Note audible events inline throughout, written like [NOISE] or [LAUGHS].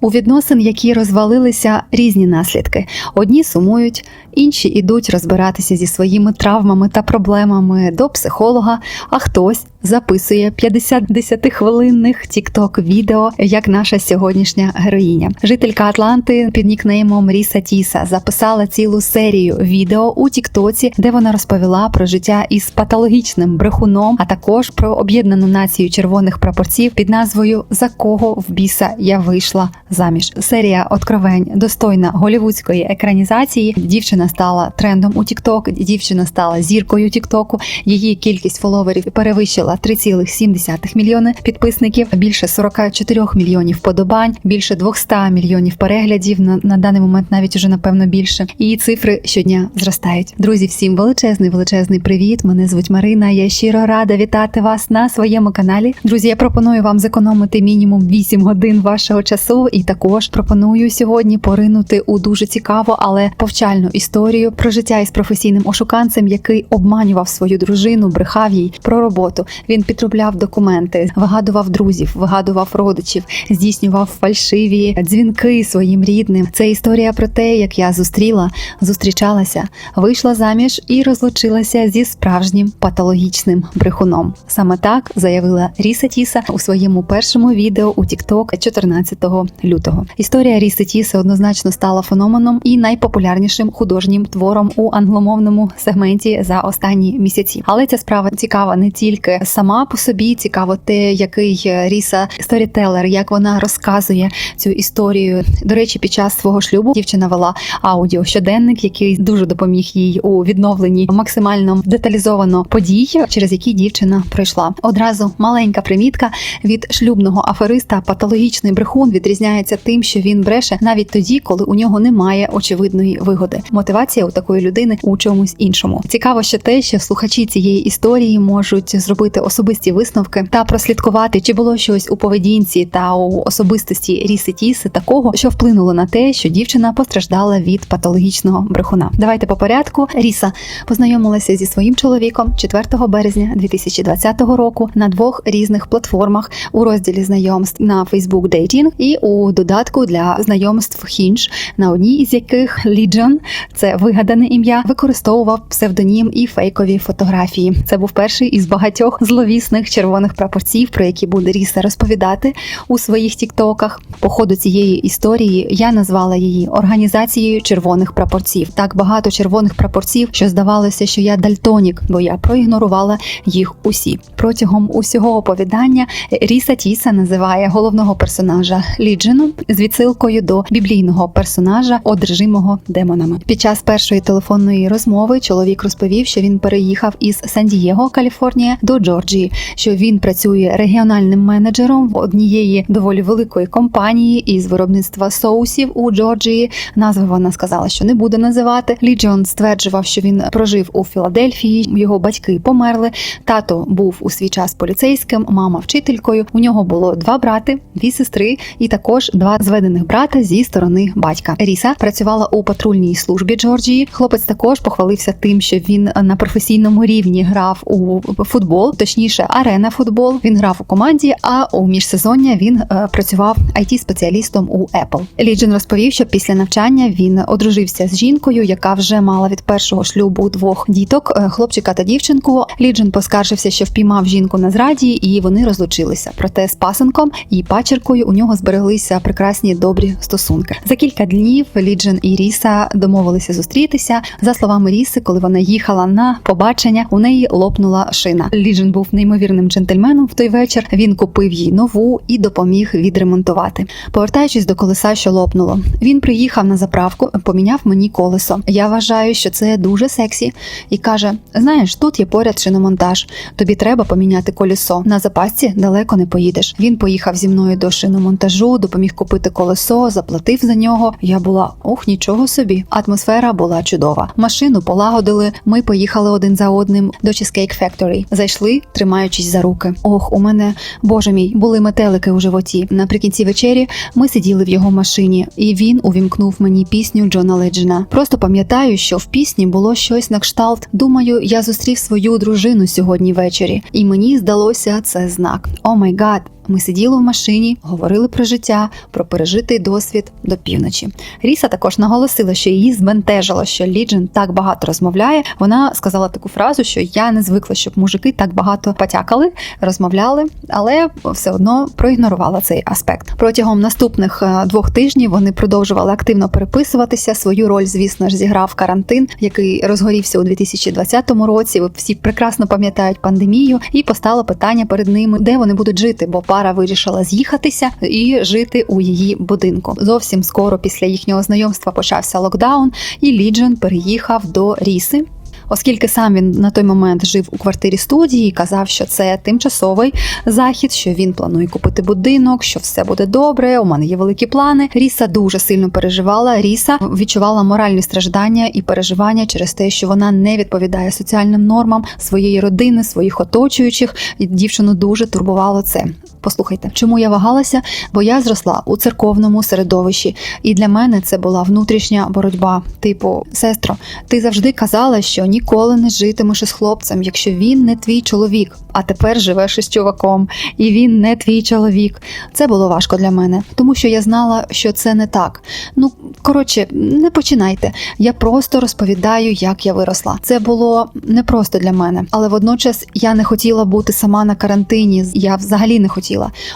У відносин, які розвалилися, різні наслідки. Одні сумують, інші ідуть розбиратися зі своїми травмами та проблемами до психолога, а хтось записує 50 10-хвилинних тікток відео, як наша сьогоднішня героїня. Жителька Атланти під нікнеймом Ріса Тіса записала цілу серію відео у Тіктоці, де вона розповіла про життя із патологічним брехуном, а також про об'єднану націю червоних прапорців під назвою За кого в біса я вийшла заміж. Серія откровень достойна голівудської екранізації. Дівчина стала трендом у Тікток. Дівчина стала зіркою Тіктоку. Її кількість фоловерів перевищила 3,7 мільйони підписників, більше 44 мільйонів подобань, більше 200 мільйонів переглядів. На, на даний момент навіть уже напевно більше. І цифри щодня зростають. Друзі, всім величезний, величезний привіт. Мене звуть Марина. Я щиро рада вітати вас на своєму каналі. Друзі, я пропоную вам зекономити мінімум 8 годин вашого часу, і також пропоную сьогодні поринути у дуже цікаву, але повчальну історію про життя із професійним ошуканцем, який обманював свою дружину, брехав їй про роботу. Він підробляв документи, вигадував друзів, вигадував родичів, здійснював фальшиві дзвінки своїм рідним. Це історія про те, як я зустріла, зустрічалася, вийшла заміж і розлучилася зі справжнім патологічним брехуном. Саме так заявила Ріса Тіса у своєму першому відео у TikTok 14 лютого. Історія Ріси Тіси однозначно стала феноменом і найпопулярнішим художнім твором у англомовному сегменті за останні місяці. Але ця справа цікава не тільки сама по собі, цікаво те, який Ріса сторітелер, як вона розказує цю історію. До речі, під час свого шлюбу дівчина вела аудіо щоденник, який дуже допоміг їй у відновленні максимально деталізовано подій, через які дівчина пройшла. Одразу маленька примітка від шлюбного афериста. Патологічний брехун відрізняється тим, що він бреше навіть тоді, коли у нього немає очевидної вигоди. Мотивація у такої людини у чомусь іншому. Цікаво, що те, що слухачі цієї історії можуть зробити особисті висновки та прослідкувати, чи було щось у поведінці та у особистості Ріси Тіси такого, що вплинуло на те, що дівчина постраждала від патологічного брехуна. Давайте по порядку. Ріса познайомилася зі своїм чоловіком 4 березня 2020 року на двох різних платформах у розділі знайомств на Facebook Dating і у додатку для знайомств Hinge, на одній із яких Legion, це вигадане ім'я, використовував псевдонім і фейкові фотографії. Це був перший із багатьох зловісних червоних прапорців, про які буде Ріса розповідати у своїх тіктоках. По ходу цієї історії я назвала її організацією червоних прапорців. Так багато червоних прапорців, що здавалося, що я дальтонік, бо я проігнорувала їх усі. Протягом усього оповідання Ріса Тіса називає головного персонажа Ліджину з відсилкою до біблійного персонажа, одержимого демонами. Під час першої телефонної розмови чоловік розповів, що він переїхав із Сан-Дієго, Каліфорнія, до Джорджії, що він працює регіональним менеджером в однієї доволі великої компанії із виробництва соусів у Джорджії. Назви вона сказала, що не буде називати. Ліджон стверджував, що він прожив у Філадельфії. Його батьки померли. Тато був у свій час поліцейським, мама вчителькою. У нього було два брати, дві сестри, і також два зведених брата зі сторони батька. Ріса працювала у патрульній службі Джорджії. Хлопець також похвалився тим, що він на професійному рівні грав у футбол, точніше, арена футбол. Він грав у команді. А у міжсезоння він е, працював it спеціалістом у Apple. Ліджен розповів, що після навчання він одружився з жінкою, яка вже мала від першого шлюбу двох діток, е, хлопчика та дівчинку. Ліджен поскаржився, що впіймав жінку на зраді, і вони розлучилися. Проте з пасенком і пачеркою у нього збереглися прекрасні добрі стосунки. За кілька днів Ліджен і Ріса домовилися зустрітися. За словами Ріси, коли вона їхала на побачення, у неї лопнула шина. Ліджен був неймовірним джентльменом в той вечір. Він купив їй нову і допоміг відремонтувати. Повертаючись до колеса, що лопнуло, він приїхав на заправку, поміняв мені колесо. Я вважаю, що це дуже сексі, і каже: Знаєш, тут є поряд шиномонтаж. Тобі треба поміняти колесо. На запасці далеко не поїдеш. Він поїхав зі мною до шиномонтажу, допоміг купити колесо, заплатив за нього. Я була ох, нічого собі. Атмосфера була чудова. Машину полагодили. Ми поїхали один за одним до Cheesecake Factory. Зайшли, тримаючись за руки. Ох, у мене боже мій, були метелики у животі. Наприкінці вечері ми сиділи в його машині, і він увімкнув мені пісню Джона Леджена. Просто пам'ятаю, що в пісні було щось на кшталт. Думаю, я зустрів свою дружину сьогодні ввечері, і мені здалося це знак. О май гад. Ми сиділи в машині, говорили про життя, про пережитий досвід до півночі. Ріса також наголосила, що її збентежило, що Ліджен так багато розмовляє. Вона сказала таку фразу, що я не звикла, щоб мужики так багато потякали, розмовляли, але все одно проігнорувала цей аспект. Протягом наступних е, двох тижнів вони продовжували активно переписуватися. Свою роль, звісно ж, зіграв карантин, який розгорівся у 2020 році. Всі прекрасно пам'ятають пандемію, і постало питання перед ними, де вони будуть жити, бо пара вирішила з'їхатися і жити у її будинку. Зовсім скоро після їхнього знайомства почався локдаун, і Ліджен переїхав до Ріси. Оскільки сам він на той момент жив у квартирі студії казав, що це тимчасовий захід, що він планує купити будинок, що все буде добре. У мене є великі плани. Ріса дуже сильно переживала. Ріса відчувала моральні страждання і переживання через те, що вона не відповідає соціальним нормам своєї родини, своїх оточуючих. І дівчину дуже турбувало це. Послухайте, чому я вагалася? Бо я зросла у церковному середовищі, і для мене це була внутрішня боротьба. Типу, сестро, ти завжди казала, що ніколи не житимеш із хлопцем, якщо він не твій чоловік. А тепер живеш із чуваком, і він не твій чоловік. Це було важко для мене, тому що я знала, що це не так. Ну коротше, не починайте. Я просто розповідаю, як я виросла. Це було непросто для мене, але водночас я не хотіла бути сама на карантині. Я взагалі не хотіла.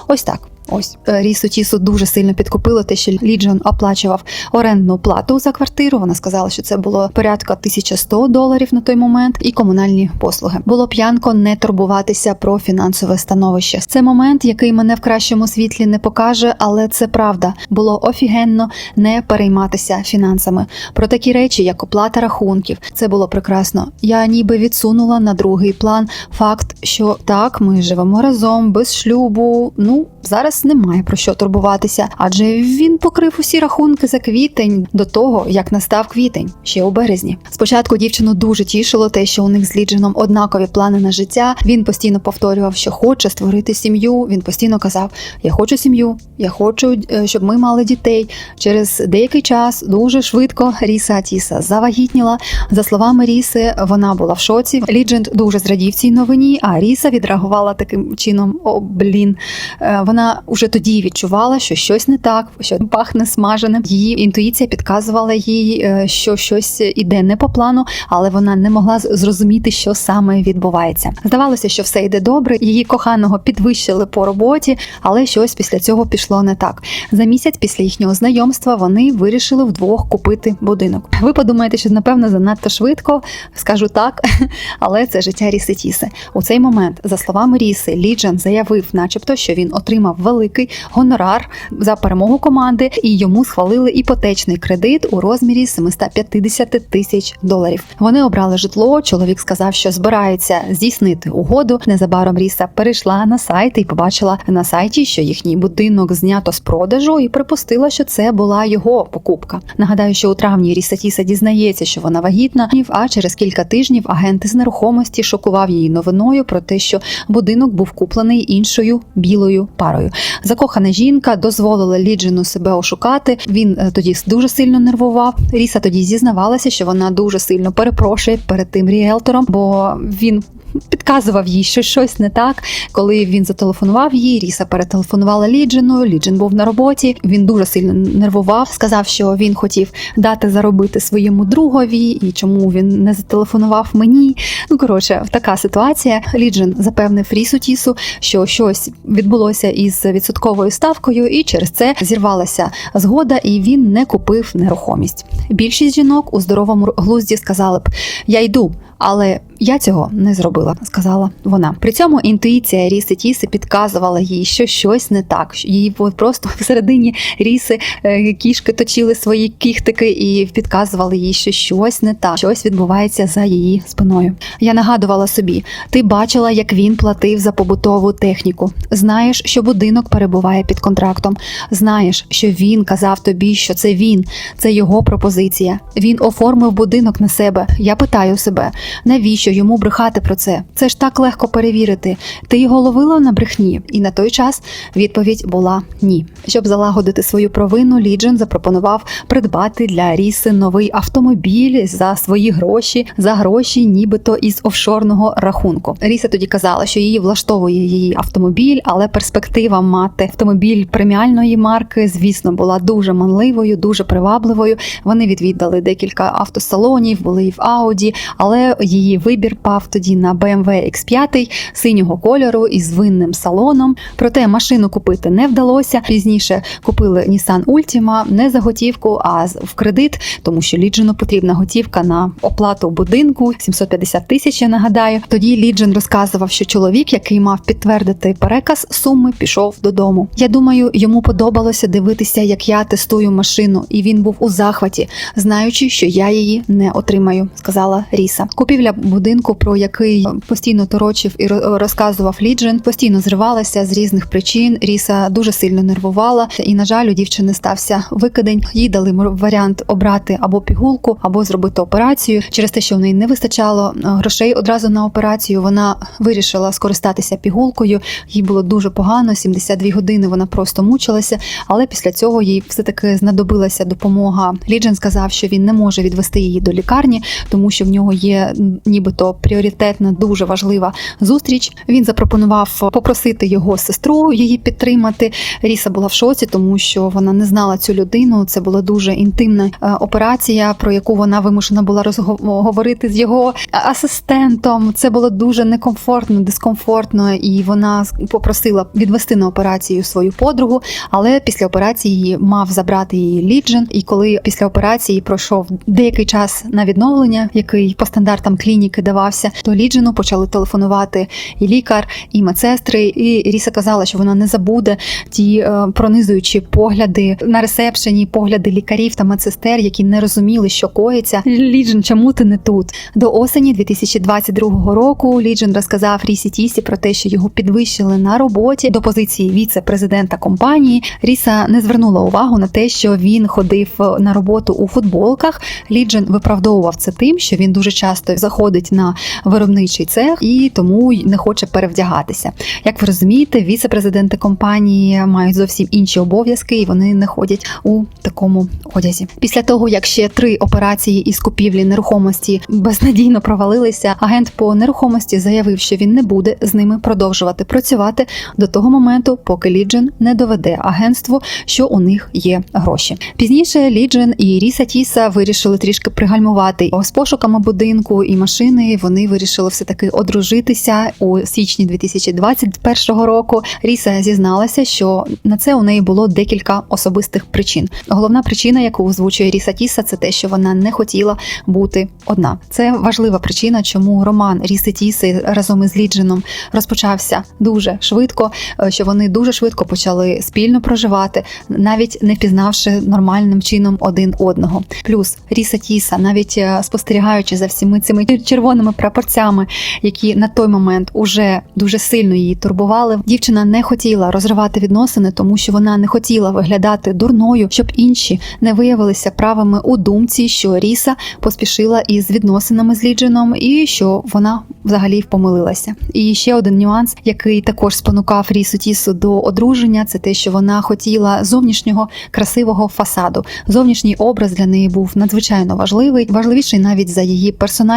Ось так. Ось е, Рісу Тісу дуже сильно підкупило те, що Ліджон оплачував орендну плату за квартиру. Вона сказала, що це було порядка 1100 доларів на той момент, і комунальні послуги. Було п'янко не турбуватися про фінансове становище. Це момент, який мене в кращому світлі не покаже, але це правда. Було офігенно не перейматися фінансами. Про такі речі, як оплата рахунків, це було прекрасно. Я ніби відсунула на другий план факт, що так, ми живемо разом без шлюбу. Ну зараз немає про що турбуватися, адже він покрив усі рахунки за квітень до того, як настав квітень, ще у березні. Спочатку дівчину дуже тішило те, що у них з Ліджином однакові плани на життя. Він постійно повторював, що хоче створити сім'ю. Він постійно казав: Я хочу сім'ю, я хочу, е, щоб ми мали дітей. Через деякий час дуже швидко Ріса Атіса завагітніла. За словами Ріси, вона була в шоці. Ліджент дуже зрадів цій новині, а Ріса відреагувала таким чином: о, блін. Е, Вона уже тоді відчувала, що щось не так, що пахне смаженим. Її інтуїція підказувала їй, е, що щось іде не по плану, але вона не могла зрозуміти, що саме відбувається. Здавалося, що все йде добре. Її коханого підвищили по роботі, але щось після цього пішло не так. За місяць після їхнього знайомства вони вирішили вдвох купити будинок. Ви подумаєте, що напевно занадто швидко, скажу так, [LAUGHS] але це життя Ріси Тіси. У цей момент, за словами Ріси, Ліджен заявив, начебто, що він отримав великий гонорар за перемогу команди, і йому схвалили іпотечний кредит у розмірі 750 тисяч доларів. Вони обрали житло. Чоловік сказав, що збирається здійснити угоду. Незабаром Ріса перейшла на сайт і побачила на сайті, що їхній будинок знято з продажу, і припустила, що це була його покупка. Нагадаю, що у травні Ріса Тіса дізнається, що вона вагітна, а через кілька тижнів агент з нерухомості шокував її новиною про те, що будинок був куплений іншою білою парою. Закохана жінка дозволила Ліджину себе ошукати. Він е, тоді дуже сильно нервував. Ріса тоді зізнавалася, що вона дуже сильно перепрошує перед тим ріелтором, бо він. Підказував їй, що щось не так. Коли він зателефонував їй, Ріса перетелефонувала Ліджину. Ліджин був на роботі. Він дуже сильно нервував. Сказав, що він хотів дати заробити своєму другові, і чому він не зателефонував мені. Ну коротше, така ситуація. Ліджин запевнив Рісу Тісу, що щось відбулося із відсотковою ставкою, і через це зірвалася згода, і він не купив нерухомість. Більшість жінок у здоровому глузді сказали б: Я йду, але я цього не зробила, сказала вона. При цьому інтуїція Ріси Тіси підказувала їй, що щось не так. Їй просто [LAUGHS] всередині ріси е, кішки точили свої кіхтики і підказували їй, що щось не так, щось відбувається за її спиною. Я нагадувала собі: ти бачила, як він платив за побутову техніку. Знаєш, що будинок перебуває під контрактом. Знаєш, що він казав тобі, що це він, це його пропозиція. Він оформив будинок на себе. Я питаю себе, навіщо йому брехати про це? Це ж так легко перевірити. Ти його ловила на брехні? І на той час відповідь була ні. Щоб залагодити свою провину, Ліджен запропонував придбати для Ріси новий автомобіль за свої гроші, за гроші, нібито із офшорного рахунку. Ріса тоді казала, що її влаштовує її автомобіль, але перспектива мати автомобіль преміальної марки, звісно, була дуже манливою, дуже привабливою. Вони відвідали декілька автосалонів, були і в Ауді, але її вибір пав тоді на BMW X5 синього кольору із винним салоном. Проте машину купити не вдалося. Пізніше купили Nissan Altima не за готівку, а в кредит, тому що Ліджену потрібна готівка на оплату будинку 750 тисяч. Я нагадаю. Тоді Ліджен розказував, що чоловік, який мав підтвердити переказ суми, пішов додому. Я думаю, йому подобалося дивитися, як я тестую машину, і він був у захваті, знаючи, що я її не отримаю, сказала Ріса. Купівля будинку, про який постійно торочив і розказував Ліджен, постійно зривалася з різних причин. Ріса дуже сильно нервувала, і на жаль, у дівчини стався викидень. Їй дали варіант обрати або пігулку, або зробити операцію. Через те, що в неї не вистачало е, грошей одразу на операцію. Вона вирішила скористатися пігулкою. Їй було дуже погано. 72 години вона просто мучилася. Але після цього їй все таки знадобилася допомога. Ліджен сказав, що він не може відвести її до лікарні, тому що в нього є нібито пріоритетна, дуже важлива зустріч. Він запропонував попросити його сестру її підтримати. Ріса була в шоці, тому що вона не знала цю людину. Це була дуже інтимна е, операція, про яку вона вимушена була розговорити з його асистентом. Це було дуже некомфортно, дискомфортно, і вона попросила відвести на операцію свою подругу. Але після операції мав забрати її Ліджен. І коли після операції пройшов деякий час на відновлення, який по стандартам клініки давався, то Ліджену почали телефонувати і лікар, і медсестри. І Ріса казала, що вона не забуде ті е, пронизуючі погляди на ресепшені, погляди лікарів та медсестер, які не розуміли, що коїться. Ліджен, чому ти не тут? До осені 2022 року Ліджен розказав Рісі Тісі про те, що його підвищили на роботі до позиції віце-президента компанії. Ріса не звернула увагу на те, що він ходив е, на роботу у футболках. Ліджен виправдовував це тим, що він дуже часто заходить на виробничий цех і тому не хоче перевдягатися. Як ви розумієте, віце-президенти компанії мають зовсім інші обов'язки, і вони не ходять у такому одязі. Після того, як ще три операції із купівлі нерухомості безнадійно провалилися, агент по нерухомості заявив, що він не буде з ними продовжувати працювати до того моменту, поки Ліджен не доведе агентству, що у них є гроші. Пізніше Ліджен і Ріса Тіса вирішили трішки пригальмувати з пошуками будинку і машини. Вони вирішили все таки одружитися у січні 2021 року. Ріса зізналася, що на це у неї було декілька особистих причин. Головна причина, яку озвучує Ріса Тіса, це те, що вона не хотіла бути одна. Це важлива причина, чому роман Ріси Тіси разом із Лідженом розпочався дуже швидко, е, що вони дуже швидко почали спільно проживати, навіть не пізнавши нормальним чином один одного. Плюс Ріса Тіса, навіть е, спостерігаючи за всіми цими червоними прапорцями, які на той момент уже дуже сильно її турбували, дівчина не хотіла розривати відносини, тому що вона не хотіла виглядати дурною, щоб інші не виявилися правими у думці, що Ріса поспішила із відносинами з Лідженом і що вона взагалі помилилася. І ще один нюанс, який також спонукав Рісу Тісу до одруження, це те, що вона хотіла зовнішнього красивого фасаду. Зовнішній образ для неї був надзвичайно важливий, важливіший навіть за її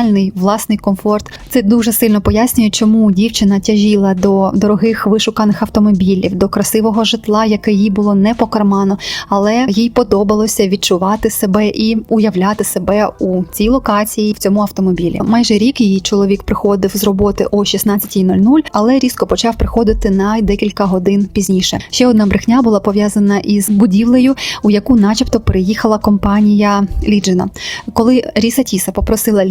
персональний власний комфорт. Це дуже сильно пояснює, чому дівчина тяжіла до дорогих вишуканих автомобілів, до красивого житла, яке їй було не по карману, але їй подобалося відчувати себе і уявляти себе у цій локації в цьому автомобілі. Майже рік її чоловік приходив з роботи о 16.00, але різко почав приходити на декілька годин пізніше. Ще одна брехня була пов'язана із будівлею, у яку, начебто, переїхала компанія Ліджена. Коли Ріса Тіса попросила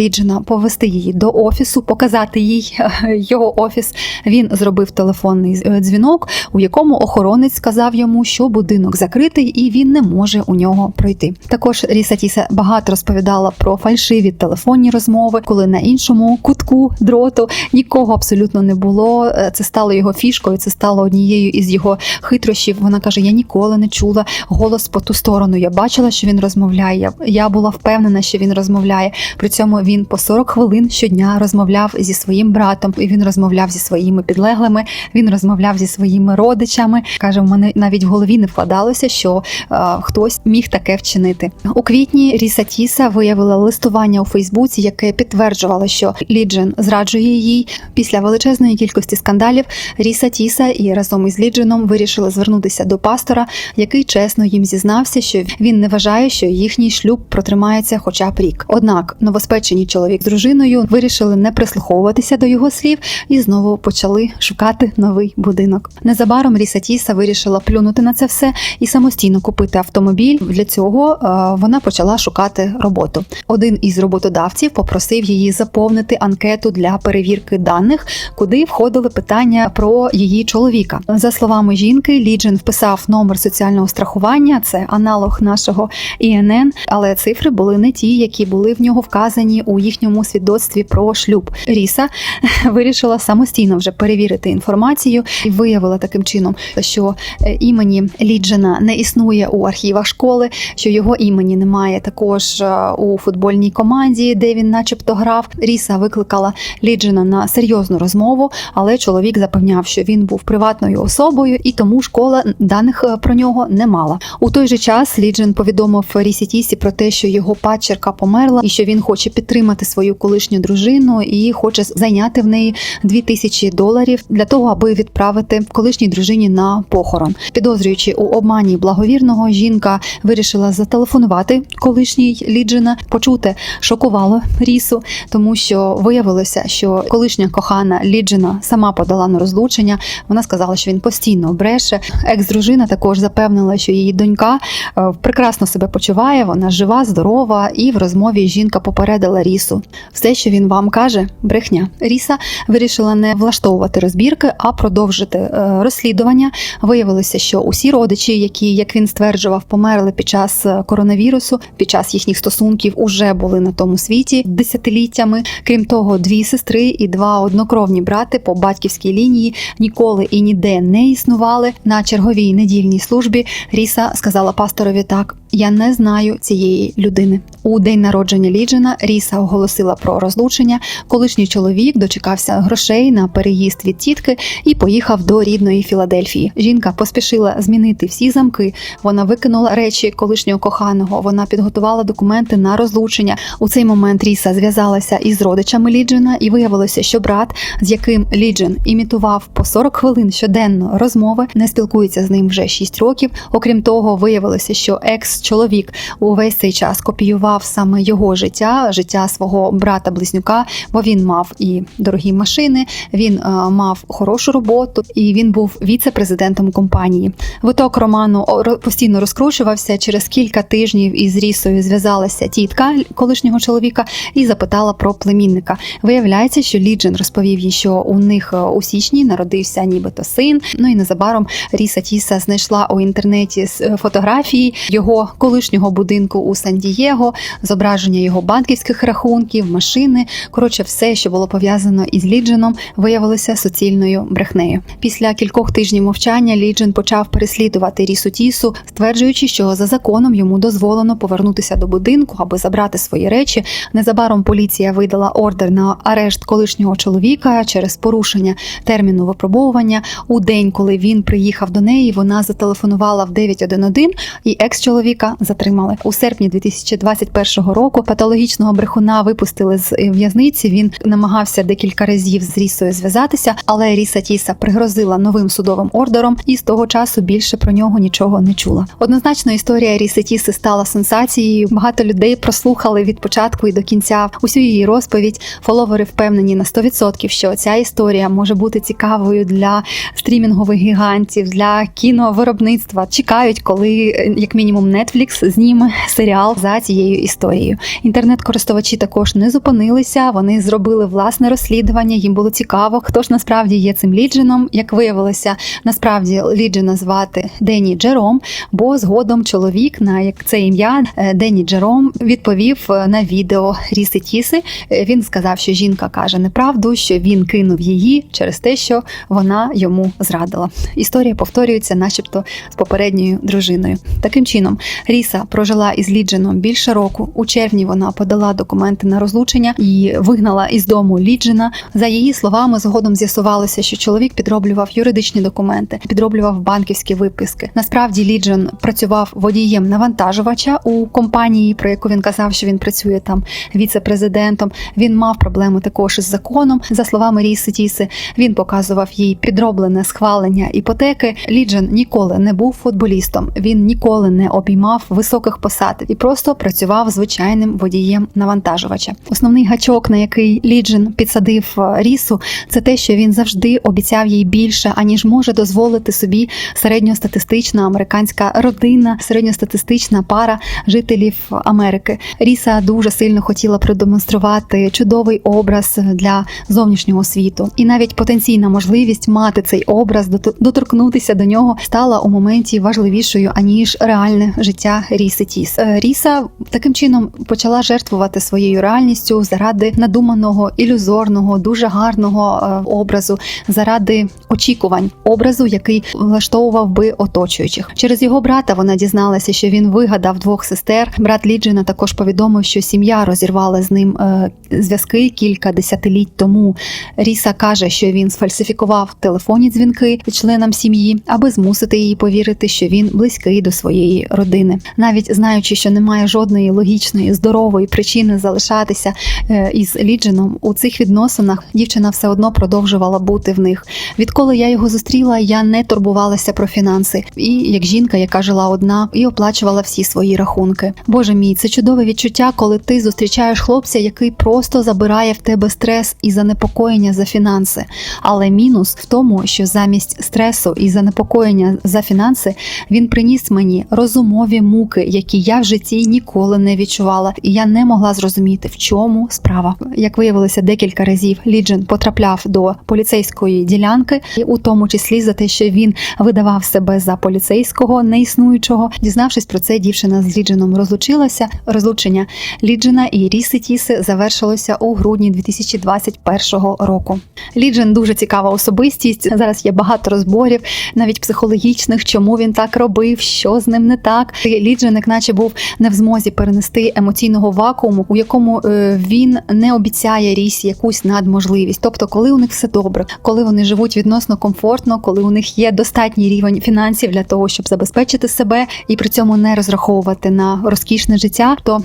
Повести її до офісу, показати їй е, його офіс, він зробив телефонний е, дзвінок, у якому охоронець сказав йому, що будинок закритий і він не може у нього пройти. Також Ріса Тіса багато розповідала про фальшиві телефонні розмови, коли на іншому кутку дроту нікого абсолютно не було. Е, Це стало його фішкою, це стало однією із його хитрощів. Вона каже: Я ніколи не чула голос по ту сторону. Я бачила, що він розмовляє. Я була впевнена, що він розмовляє. При цьому він по 40 хвилин щодня розмовляв зі своїм братом, і він розмовляв зі своїми підлеглими. Він розмовляв зі своїми родичами. каже, в мене навіть в голові не вкладалося, що е, хтось міг таке вчинити. У квітні Ріса Тіса виявила листування у Фейсбуці, яке підтверджувало, що Ліджен зраджує їй. Після величезної кількості скандалів Ріса Тіса і разом із Лідженом вирішили звернутися до пастора, який чесно їм зізнався, що він не вважає, що їхній шлюб протримається хоча б рік. Однак новоспечені чоловік з дружиною вирішили не прислуховуватися до його слів і знову почали шукати новий будинок. Незабаром Ріса Тіса вирішила плюнути на це все і самостійно купити автомобіль. Для цього е, вона почала шукати роботу. Один із роботодавців попросив її заповнити анкету для перевірки даних, куди входили питання про її чоловіка. За словами жінки, Ліджен вписав номер соціального страхування, це аналог нашого ІНН, але цифри були не ті, які були в нього вказані у їхньому свідоцтві про шлюб. Ріса [LAUGHS] вирішила самостійно вже перевірити інформацію і виявила таким чином, що е, імені Ліджена не існує у архівах школи, що його імені немає також е, у футбольній команді, де він, начебто, грав. Ріса викликала Ліджена на серйозну розмову, але чоловік запевняв, що він був приватною особою, і тому школа даних е, про нього не мала. У той же час Ліджен повідомив Рісі Тісі про те, що його падчерка померла, і що він хоче підтримати свою колишню дружину і хоче зайняти в неї 2000 доларів для того, аби відправити колишній дружині на похорон. Підозрюючи у обмані благовірного, жінка вирішила зателефонувати колишній Ліджена. Почути шокувало Рісу, тому що виявилося, що колишня кохана Ліджена сама подала на розлучення. Вона сказала, що він постійно бреше. Екс-дружина також запевнила, що її донька е, прекрасно себе почуває, вона жива, здорова, і в розмові жінка попередила Рісу. Все, що він вам каже, брехня. Ріса вирішила не влаштовувати розбірки, а продовжити е, розслідування. Виявилося, що усі родичі, які, як він стверджував, померли під час е, коронавірусу, під час їхніх стосунків, уже були на тому світі десятиліттями. Крім того, дві сестри і два однокровні брати по батьківській лінії ніколи і ніде не існували. На черговій недільній службі Ріса сказала пасторові так: я не знаю цієї людини. У день народження Ліджена Ріса оголосила про розлучення. Колишній чоловік дочекався грошей на переїзд від тітки і поїхав до рідної Філадельфії. Жінка поспішила змінити всі замки. Вона викинула речі колишнього коханого. Вона підготувала документи на розлучення. У цей момент Ріса зв'язалася із родичами Ліджена, і виявилося, що брат, з яким Ліджен імітував по 40 хвилин щоденно розмови, не спілкується з ним вже 6 років. Окрім того, виявилося, що екс-чоловік увесь цей час копіював саме його життя, життя свого брата-близнюка, бо він мав і дорогі машини, він е, мав хорошу роботу, і він був віце-президентом компанії. Виток роману постійно розкручувався. Через кілька тижнів із Рісою зв'язалася тітка колишнього чоловіка і запитала про племінника. Виявляється, що Ліджен розповів їй, що у них е, у січні народився нібито син. Ну і незабаром Ріса Тіса знайшла у інтернеті е, фотографії його колишнього будинку у Сан-Дієго, зображення його банківських рахунків, машини. Коротше, все, що було пов'язано із Лідженом, виявилося суцільною брехнею. Після кількох тижнів мовчання Ліджен почав переслідувати Рісу Тісу, стверджуючи, що за законом йому дозволено повернутися до будинку, аби забрати свої речі. Незабаром поліція видала ордер на арешт колишнього чоловіка через порушення терміну випробовування. У день, коли він приїхав до неї, вона зателефонувала в 911 і екс-чоловіка затримали у серпні 2021 року. Патологічного брехуна випустили з в'язниці. Він намагався декілька разів з Рісою зв'язатися, але Ріса Тіса пригрозила новим судовим ордером, і з того часу більше про нього нічого не чула. Однозначно, історія Ріси Тіси стала сенсацією. Багато людей прослухали від початку і до кінця усю її розповідь. Фоловери впевнені на 100%, що ця історія може бути цікавою для стрімінгових гігантів, для кіновиробництва. Чекають, коли е, як мінімум Netflix зніме серіал за цією історією. Інтернет-користувачі також не зупинилися. Вони зробили власне розслідування. Їм було цікаво, хто ж насправді є цим лідженом. Як виявилося, насправді ліджена звати Дені Джером, бо згодом чоловік на як це ім'я е, Дені Джером відповів е, на відео Ріси Тіси. Е, Він сказав, що жінка каже неправду, що він кинув її через те, що вона йому зрадила. Історія повторюється, начебто, з попередньою дружиною. Таким чином, Ріса прожила із Лідженом більше року. Року. У червні вона подала документи на розлучення і вигнала із дому Ліджина. За її словами, згодом з'ясувалося, що чоловік підроблював юридичні документи, підроблював банківські виписки. Насправді Ліджин працював водієм навантажувача у компанії, про яку він казав, що він працює там віце-президентом. Він мав проблеми також із законом. За словами Ріси Тіси, він показував їй підроблене схвалення іпотеки. Ліджин ніколи не був футболістом. Він ніколи не обіймав високих посад і просто працював звичайним водієм навантажувача. Основний гачок, на який Ліджин підсадив е, Рісу, це те, що він завжди обіцяв їй більше, аніж може дозволити собі середньостатистична американська родина, середньостатистична пара жителів Америки. Ріса дуже сильно хотіла продемонструвати чудовий образ для зовнішнього світу, і навіть потенційна можливість мати цей образ, доторкнутися до нього стала у моменті важливішою аніж реальне життя Ріси Тіс. Е, Ріса таким чином почала жертвувати своєю реальністю заради надуманого, ілюзорного, дуже гарного е, образу, заради очікувань образу, який влаштовував би оточуючих. Через його брата вона дізналася, що він вигадав двох сестер. Брат Ліджина також повідомив, що сім'я розірвала з ним е, зв'язки кілька десятиліть тому. Ріса каже, що він сфальсифікував телефонні дзвінки членам сім'ї, аби змусити її повірити, що він близький до своєї родини, навіть знаючи, що немає жодної логічної здорової причини залишатися е, із Ліджином у цих відносинах. Дівчина все одно продовжувала бути в них. Відколи я його зустріла, я не турбувалася про фінанси, і як жінка, яка жила одна і оплачувала всі свої рахунки. Боже мій, це чудове відчуття, коли ти зустрічаєш хлопця, який просто забирає в тебе стрес і занепокоєння за фінанси. Але мінус в тому, що замість стресу і занепокоєння за фінанси він приніс мені розумові муки, які я в житті ніколи не відчувала, і я не могла зрозуміти, в чому справа. Як виявилося, декілька разів Ліджин потрапляв до поліцейської ділянки, і у тому числі за те, що він видавав себе за поліцейського неіснуючого. Дізнавшись про це, дівчина з Ліджином розлучилася. Розлучення Ліджина і Ріси Тіси завершилося у грудні 2021 року. Ліджин дуже цікава особистість. Зараз є багато розборів, навіть психологічних, чому він так робив, що з ним не так. Ліджин, як наче був не в змозі перенести емоційного вакууму, у якому е, він не обіцяє рісі якусь надможливість. Тобто, коли у них все добре, коли вони живуть відносно комфортно, коли у них є достатній рівень фінансів для того, щоб забезпечити себе і при цьому не розраховувати на розкішне життя, то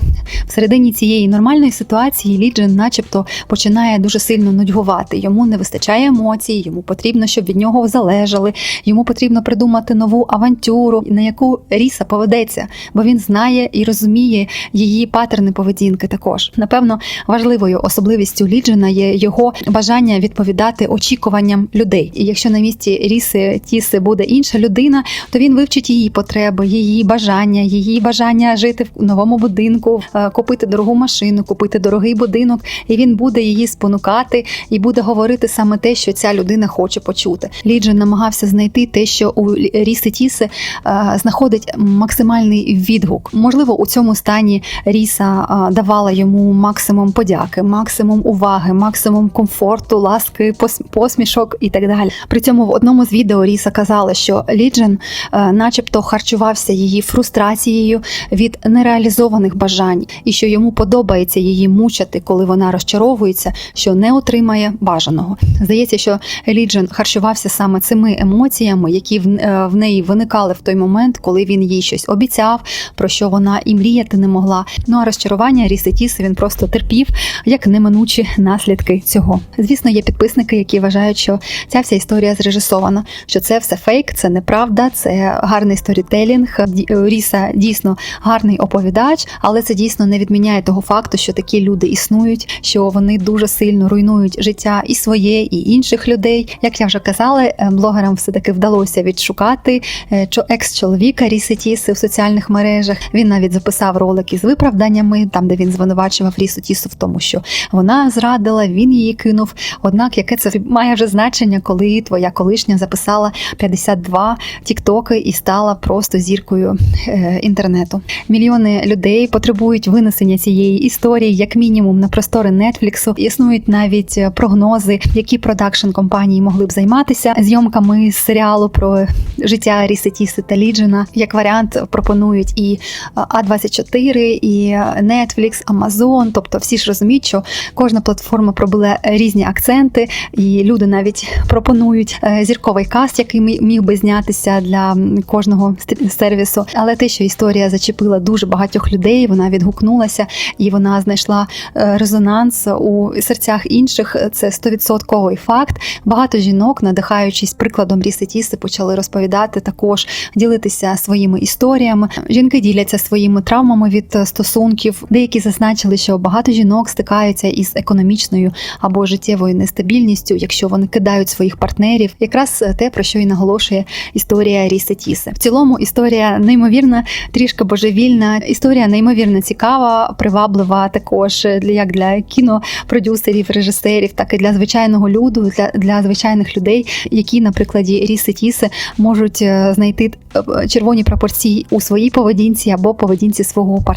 всередині цієї нормальної ситуації Ліджин, начебто, починає дуже сильно нудьгувати. Йому не вистачає емоцій, йому потрібно, щоб від нього залежали. Йому потрібно придумати нову авантюру, на яку Ріса поведеться, бо він знає і розуміє її патерни поведінки. Також напевно важливою особливістю Ліджина є його бажання відповідати очікуванням людей. І якщо на місці Ріси Тіси буде інша людина, то він вивчить її потреби, її бажання, її бажання жити в новому будинку, е, купити дорогу машину, купити дорогий будинок, і він буде її спонукати і буде говорити саме те, що ця людина хоче почути. Ліджин намагався знайти те, що у Ріси Тіси е, знаходить максимальний відгук. Можливо, у цьому стані Ріса е, давала йому максимум подяки, максимум уваги, максимум комфорту, ласки, пос- посмішок і так далі. При цьому в одному з відео Ріса казала, що Ліджин, е, начебто, харчувався її фрустрацією від нереалізованих бажань, і що йому подобається її мучити, коли вона розчаровується, що не отримає бажаного. Здається, що Ліджин харчувався саме цими емоціями, які е, в неї виникали в той момент, коли він їй щось обіцяв, про що вона і мріяти не могла. Ну а розчарування Ріси Тіси він просто терпів як неминучі наслідки цього. Звісно, є підписники, які вважають, що ця вся історія зрежисована, що це все фейк, це неправда, це гарний сторітелінг. Ріса дійсно гарний оповідач, але це дійсно не відміняє того факту, що такі люди існують, що вони дуже сильно руйнують життя і своє, і інших людей. Як я вже казала, е, блогерам все таки вдалося відшукати е, чо- екс-чоловіка Ріси Тіси в соціальних мережах. Він навіть записав ролик із виправданнями, там де він звинувачував Рісу Тісу в тому, що вона зрадила, він її кинув. Однак, яке це має вже значення, коли твоя колишня записала 52 тіктоки і стала просто зіркою е, інтернету. Мільйони людей потребують винесення цієї історії, як мінімум, на простори Нетфліксу. Існують навіть е, прогнози, які продакшн компанії могли б займатися зйомками з серіалу про життя Ріси Тіси та Ліджина. Як варіант пропонують і А24, ефіри, і Netflix, Amazon, тобто всі ж розуміють, що кожна платформа пробила різні акценти, і люди навіть пропонують е, зірковий каст, який мі- міг би знятися для кожного сервісу. Але те, що історія зачепила дуже багатьох людей, вона відгукнулася і вона знайшла е, резонанс у серцях інших. Це стовідсотковий факт. Багато жінок, надихаючись прикладом Ріси Тіси, почали розповідати також, ділитися своїми історіями. Жінки діляться своїми травмами від е, стосунків. Деякі зазначили, що багато жінок стикаються із економічною або життєвою нестабільністю, якщо вони кидають своїх партнерів. Якраз те, про що і наголошує історія Ріси Тіси. В цілому історія неймовірна, трішки божевільна. Історія неймовірно цікава, приваблива також для як для кінопродюсерів, режисерів, так і для звичайного люду, для, для звичайних людей, які на прикладі Ріси Тіси можуть е, знайти е, червоні прапорці у своїй поведінці або поведінці свого партнера.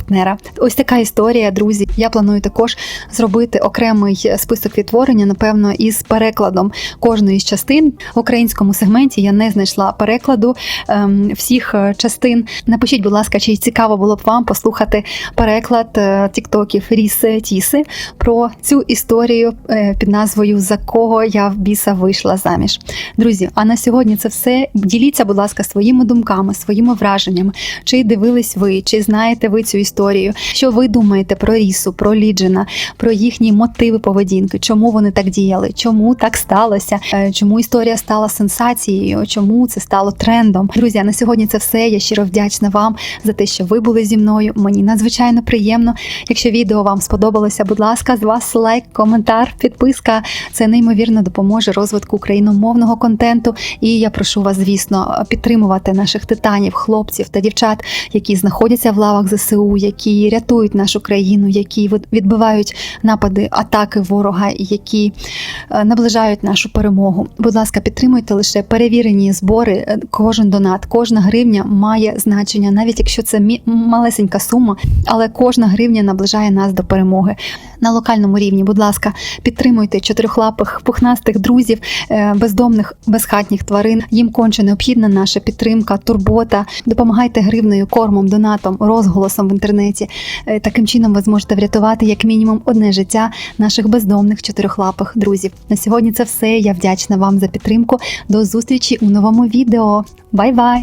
Ось така історія, друзі. Я планую також зробити окремий список відтворення, напевно, із перекладом кожної з частин в українському сегменті. Я не знайшла перекладу ем, всіх е, частин. Напишіть, будь ласка, чи цікаво було б вам послухати переклад е, тіктоків Ріси Тіси про цю історію е, під назвою За кого я в біса вийшла заміж. Друзі, а на сьогодні це все. Діліться, будь ласка, своїми думками, своїми враженнями. Чи дивились ви, чи знаєте ви цю історію? Що ви думаєте про Рісу, про Ліджина, про їхні мотиви поведінки? Чому вони так діяли? Чому так сталося? Е, Чому історія стала сенсацією? Чому це стало трендом? Друзі, на сьогодні це все. Я щиро вдячна вам за те, що ви були зі мною. Мені надзвичайно приємно. Якщо відео вам сподобалося, будь ласка, з вас лайк, коментар, підписка. Це неймовірно допоможе розвитку україномовного контенту. І я прошу вас, звісно, підтримувати наших титанів, хлопців та дівчат, які знаходяться в лавах ЗСУ, які рятують нашу країну, які від- відбивають напади, атаки ворога, які наближають нашу перемогу. Будь ласка, підтримуйте лише перевірені збори. Е, Кожен донат, кожна гривня має значення, навіть якщо це малесенька сума, але кожна гривня наближає нас до перемоги на локальному рівні. Будь ласка, підтримуйте чотирьохлапих пухнастих друзів, е, бездомних, безхатніх тварин. Їм конче необхідна наша підтримка, турбота. Допомагайте гривною, кормом, донатом, розголосом в інтернеті. Е, Таким чином ви зможете врятувати як мінімум одне життя наших бездомних чотирьохлапих друзів. На сьогодні це все. Я вдячна вам за підтримку. До зустрічі у новому відео. Бай-бай!